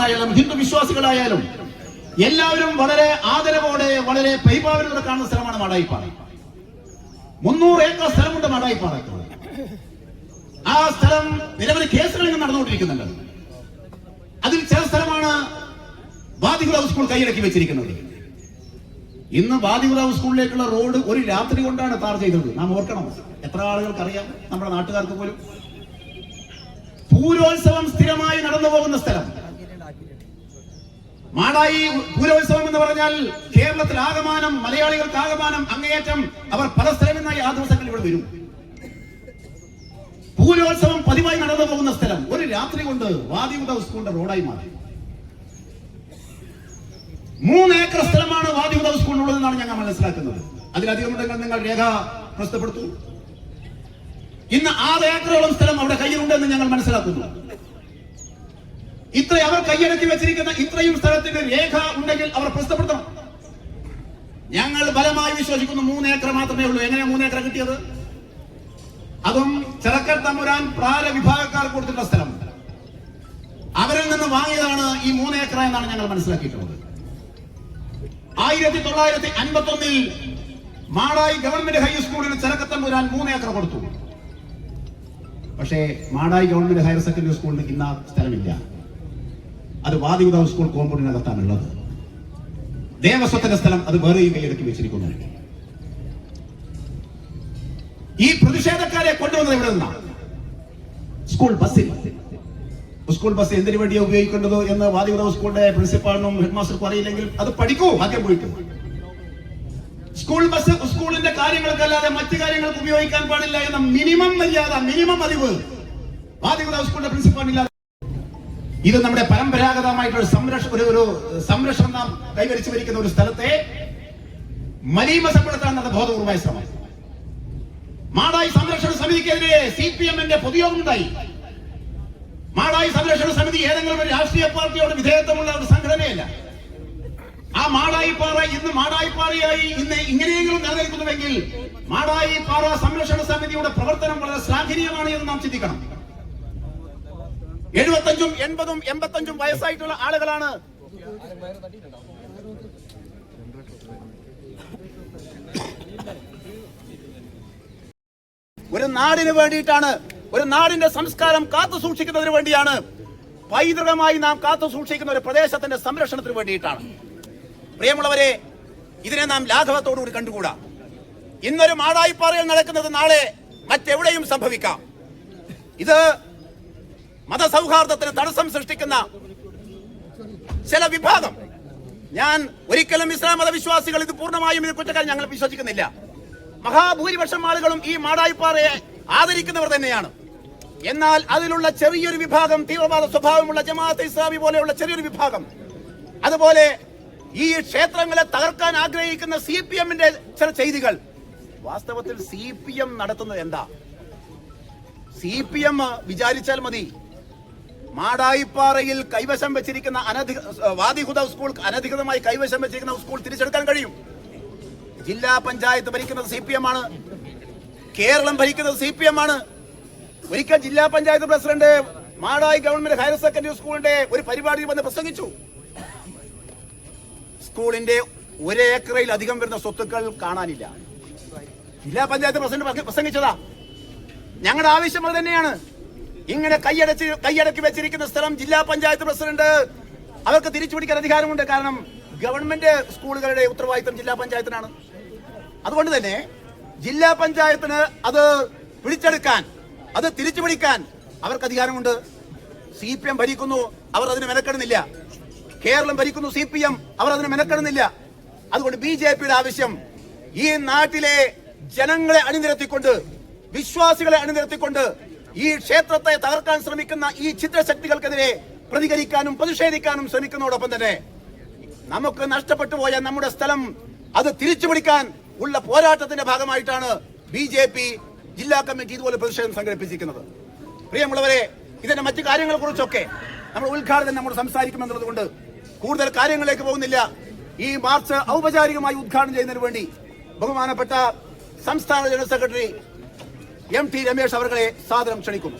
ഹിന്ദുക്കളായാലും ഹിന്ദു വിശ്വാസികളായാലും എല്ലാവരും വളരെ ആദരവോടെ വളരെ പരിഭാവനയോടെ കാണുന്ന സ്ഥലമാണ് മാടായിപ്പാറ. മുന്നൂറ് ഏക്കർ സ്ഥലമുണ്ട് മാടായിപ്പാറയ്ക്ക്. ആ സ്ഥലം നിരവധി കേസുകൾ ഇങ്ങനെ നടന്നുകൊണ്ടിരിക്കുന്നുണ്ട്. അതിൽ ചില സ്ഥലമാണ് വാദികുറാവ് സ്കൂൾ കൈയടക്കി വെച്ചിരിക്കുന്നത്. ഇന്ന് വാദികുറാവ് സ്കൂളിലേക്കുള്ള റോഡ് ഒരു രാത്രി കൊണ്ടാണ് താർ ചെയ്തത്. നാം ഓർക്കണം. എത്ര ആളുകൾക്ക് അറിയാം നമ്മുടെ നാട്ടുകാർക്ക് പോലും. പൂരോത്സവം സ്ഥിരമായി നടന്നു പോകുന്ന സ്ഥലം. മാടായി പൂരോത്സവം എന്ന് പറഞ്ഞാൽ കേരളത്തിൽ ആകമാനം മലയാളികൾക്ക് ആകമാനം അങ്ങേയറ്റം അവർ പല സ്ഥലങ്ങളിൽ നിന്നായി ആ ദിവസങ്ങളിൽ ഇവിടെ വരും. പൂരോത്സവം പതിവായി നടന്നു പോകുന്ന സ്ഥലം ഒരു രാത്രി കൊണ്ട് വാദിമുദ സ്കൂളിന്റെ റോഡായി മാറി. മൂന്ന് ഏക്കർ സ്ഥലമാണ് വാദിമുദ സ്കൂളിനുള്ളതെന്നാണ് ഞങ്ങൾ മനസ്സിലാക്കുന്നത്. അതിലധികം ഉണ്ടെങ്കിൽ നിങ്ങൾ രേഖ പ്രസ്തപ്പെടുത്തു ഇന്ന് ആറ് ഏക്കറോളം സ്ഥലം അവിടെ കയ്യിലുണ്ടെന്ന് ഞങ്ങൾ മനസ്സിലാക്കുന്നു. ഇത്ര അവർ കൈയടക്കി വെച്ചിരിക്കുന്ന ഇത്രയും സ്ഥലത്തിന്റെ രേഖ ഉണ്ടെങ്കിൽ അവർ പ്രസ്തപ്പെടുത്തണം ഞങ്ങൾ ബലമായി വിശ്വസിക്കുന്നു മൂന്ന് ഏക്കർ മാത്രമേ ഉള്ളൂ. എങ്ങനെ മൂന്ന് ഏക്കർ കിട്ടിയത്? അതും ചെറക്കർ തമ്പുരാൻ പ്രാര വിഭാഗക്കാർ കൊടുത്തിട്ടുള്ള സ്ഥലം. അവരിൽ നിന്ന് വാങ്ങിയതാണ് ഈ മൂന്ന് ഏക്കർ എന്നാണ് ഞങ്ങൾ മനസ്സിലാക്കിയിട്ടുള്ളത്. ആയിരത്തി തൊള്ളായിരത്തി അൻപത്തി ഒന്നിൽ മാടായി ഗവൺമെന്റ് ഹൈസ്കൂളിന് ചെറുക്കത്തമ്പുരാൻ മൂന്ന് ഏക്കർ കൊടുത്തു. പക്ഷേ മാടായി ഗവൺമെന്റ് ഹയർ സെക്കൻഡറി സ്കൂളിന് ഇന്ന് സ്ഥലമില്ല. അത് വാദികുദാവ് സ്കൂൾ കോമ്പൗണ്ടിനകത്താണുള്ളത്. ദേവസ്വത്തിന്റെ സ്ഥലം അത് വേറെയും കൈയടക്കി വെച്ചിരിക്കുന്നു. ഈ പ്രതിഷേധക്കാരെ കൊണ്ടുവന്നത് എവിടെ നിന്നാണ് സ്കൂൾ ബസ്സിൽ. സ്കൂൾ ബസ് എന്തിനു വേണ്ടിയാണ് ഉപയോഗിക്കേണ്ടത് എന്ന് വാദികുദാവ് സ്കൂളിന്റെ പ്രിൻസിപ്പാളിനും ഹെഡ് മാസ്റ്റർക്കും അറിയില്ലെങ്കിൽ അത് പഠിക്കൂ ആദ്യം പോയിട്ട്. സ്കൂൾ ബസ് സ്കൂളിന്റെ കാര്യങ്ങൾക്കല്ലാതെ മറ്റു കാര്യങ്ങൾക്ക് ഉപയോഗിക്കാൻ പാടില്ല എന്ന മിനിമം മര്യാദ മിനിമം അറിവ് വാദികുദാവ് സ്കൂളിന്റെ പ്രിൻസിപ്പാളിനില്ലാതെ ഇത് നമ്മുടെ പരമ്പരാഗതമായിട്ടുള്ള സംരക്ഷ ഒരു ഒരു സംരക്ഷണം നാം കൈവരിച്ചു വരിക്കുന്ന ഒരു സ്ഥലത്തെ മലീമസപ്പെടുത്താൻ നടന്ന ബോധപൂർവമായ ശ്രമം. മാടായി സംരക്ഷണ സമിതിക്കെതിരെ സി പി എമ്മിന്റെ പൊതുയോഗം ഉണ്ടായി മാടായി സംരക്ഷണ സമിതി ഏതെങ്കിലും ഒരു രാഷ്ട്രീയ പാർട്ടിയോട് വിധേയത്വമുള്ള ഒരു സംഘടനയല്ല. ആ മാടായി മാടായിപ്പാറ ഇന്ന് മാടായിപ്പാറയായി ഇന്ന് ഇങ്ങനെയെങ്കിലും നിലനിൽക്കുന്നുവെങ്കിൽ പാറ സംരക്ഷണ സമിതിയുടെ പ്രവർത്തനം വളരെ ശ്ലാഘനീയമാണ് എന്ന് നാം ചിന്തിക്കണം. എഴുപത്തഞ്ചും എൺപതും എൺപത്തഞ്ചും വയസ്സായിട്ടുള്ള ആളുകളാണ്. ഒരു നാടിന് വേണ്ടിയിട്ടാണ് ഒരു നാടിന്റെ സംസ്കാരം കാത്തു സൂക്ഷിക്കുന്നതിന് വേണ്ടിയാണ് പൈതൃകമായി നാം കാത്തു സൂക്ഷിക്കുന്ന ഒരു പ്രദേശത്തിന്റെ സംരക്ഷണത്തിന് വേണ്ടിയിട്ടാണ്. പ്രിയമുള്ളവരെ ഇതിനെ നാം ലാഘവത്തോടുകൂടി കണ്ടുകൂടാ. ഇന്നൊരു മാടായിപ്പാറയിൽ നടക്കുന്നത് നാളെ മറ്റെവിടെയും സംഭവിക്കാം. ഇത് മതസൗഹാർദ്ദത്തിന് തടസ്സം സൃഷ്ടിക്കുന്ന ചില വിഭാഗം. ഞാൻ ഒരിക്കലും ഇസ്ലാം മതവിശ്വാസികൾ ഇത് പൂർണമായും ഇത് കുറ്റക്കാരൻ ഞങ്ങൾ വിശ്വസിക്കുന്നില്ല. മഹാഭൂരിപക്ഷം ആളുകളും ഈ മാടായിപ്പാറയെ ആദരിക്കുന്നവർ തന്നെയാണ്. എന്നാൽ അതിലുള്ള ചെറിയൊരു വിഭാഗം തീവ്രവാദ സ്വഭാവമുള്ള ജമാഅത്ത് ഇസ്ലാമി പോലെയുള്ള ചെറിയൊരു വിഭാഗം. അതുപോലെ ഈ ക്ഷേത്രങ്ങളെ തകർക്കാൻ ആഗ്രഹിക്കുന്ന സി പി എമ്മിന്റെ ചില ചെയ്തികൾ. വാസ്തവത്തിൽ സി പി എം നടത്തുന്നത് എന്താ? സി പി എം വിചാരിച്ചാൽ മതി. മാടായിപ്പാറയിൽ കൈവശം വെച്ചിരിക്കുന്ന അനധിക വാദിഹുദ സ്കൂൾ അനധികൃതമായി കൈവശം വെച്ചിരിക്കുന്ന സ്കൂൾ തിരിച്ചെടുക്കാൻ കഴിയും. ജില്ലാ പഞ്ചായത്ത് ഭരിക്കുന്നത് സി പി എം ആണ് കേരളം ഭരിക്കുന്നത് സി പി എം ആണ് ഒരിക്കൽ ജില്ലാ panchayat president Madayi government higher secondary സ്കൂളിന്റെ ഒരു പരിപാടിയിൽ വന്ന് പ്രസംഗിച്ചു. സ്കൂളിന്റെ ഒരേക്കറയിൽ അധികം വരുന്ന സ്വത്തുക്കൾ കാണാനില്ല. ജില്ലാ പഞ്ചായത്ത് പ്രസിഡന്റ് പ്രസംഗിച്ചതാ. ഞങ്ങളുടെ ആവശ്യം അത് തന്നെയാണ്. ഇങ്ങനെ കൈയടച്ച് കൈയടക്കി വെച്ചിരിക്കുന്ന സ്ഥലം ജില്ലാ പഞ്ചായത്ത് പ്രസിഡന്റ്. അവർക്ക് തിരിച്ചു പിടിക്കാൻ അധികാരമുണ്ട്. കാരണം ഗവൺമെന്റ് സ്കൂളുകളുടെ ഉത്തരവാദിത്തം ജില്ലാ പഞ്ചായത്തിനാണ്. അതുകൊണ്ട് തന്നെ ജില്ലാ പഞ്ചായത്തിന് അത് പിടിച്ചെടുക്കാൻ അത് തിരിച്ചു പിടിക്കാൻ അവർക്ക് അധികാരമുണ്ട്. സി പി എം ഭരിക്കുന്നു അവർ അതിന് മെനക്കെടുന്നില്ല. കേരളം ഭരിക്കുന്നു സി പി എം അവർ അതിന് മെനക്കെടുന്നില്ല. അതുകൊണ്ട് ബി ജെ പിയുടെ ആവശ്യം ഈ നാട്ടിലെ ജനങ്ങളെ അണിനിരത്തിക്കൊണ്ട് വിശ്വാസികളെ അണിനിരത്തിക്കൊണ്ട് ഈ ക്ഷേത്രത്തെ തകർക്കാൻ ശ്രമിക്കുന്ന ഈ ചിത്രശക്തികൾക്കെതിരെ പ്രതികരിക്കാനും പ്രതിഷേധിക്കാനും ശ്രമിക്കുന്നതോടൊപ്പം തന്നെ നമുക്ക് നഷ്ടപ്പെട്ടു പോയ നമ്മുടെ സ്ഥലം അത് തിരിച്ചുപിടിക്കാൻ ഉള്ള പോരാട്ടത്തിന്റെ ഭാഗമായിട്ടാണ് ബി ജെ പി ജില്ലാ കമ്മിറ്റി ഇതുപോലെ പ്രതിഷേധം സംഘടിപ്പിച്ചിരിക്കുന്നത്. പ്രിയമുള്ളവരെ ഇതിന്റെ മറ്റു കാര്യങ്ങളെ കുറിച്ചൊക്കെ നമ്മൾ ഉദ്ഘാടനം നമ്മൾ സംസാരിക്കുമെന്നുള്ളത് കൊണ്ട് കൂടുതൽ കാര്യങ്ങളിലേക്ക് പോകുന്നില്ല. ഈ മാർച്ച് ഔപചാരികമായി ഉദ്ഘാടനം ചെയ്യുന്നതിന് വേണ്ടി ബഹുമാനപ്പെട്ട സംസ്ഥാന general secretary M T Ramesh അവരെ സാദരം ക്ഷണിക്കുന്നു.